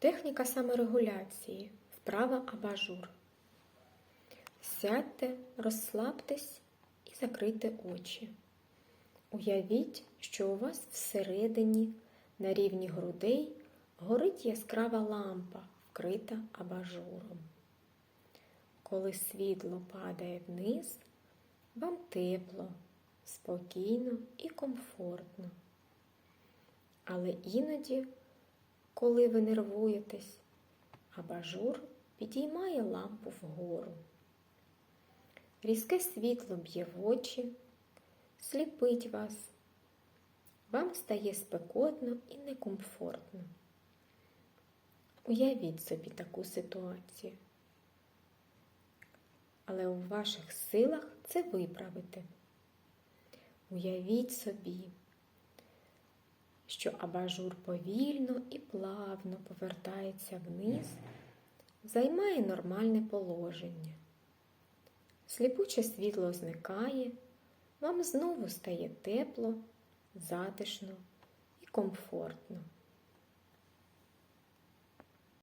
Техніка саморегуляції. Вправа абажур. Сядьте, розслабтесь і закрийте очі. Уявіть, що у вас всередині на рівні грудей горить яскрава лампа, вкрита абажуром. Коли світло падає вниз, вам тепло, спокійно і комфортно. Але іноді, коли ви нервуєтесь, абажур підіймає лампу вгору. Різке світло б'є в очі, сліпить вас. Вам стає спекотно і некомфортно. Уявіть собі таку ситуацію. Але у ваших силах це виправити. Уявіть собі, що абажур повільно і плавно повертається вниз, займає нормальне положення. Сліпуче світло зникає, вам знову стає тепло, затишно і комфортно.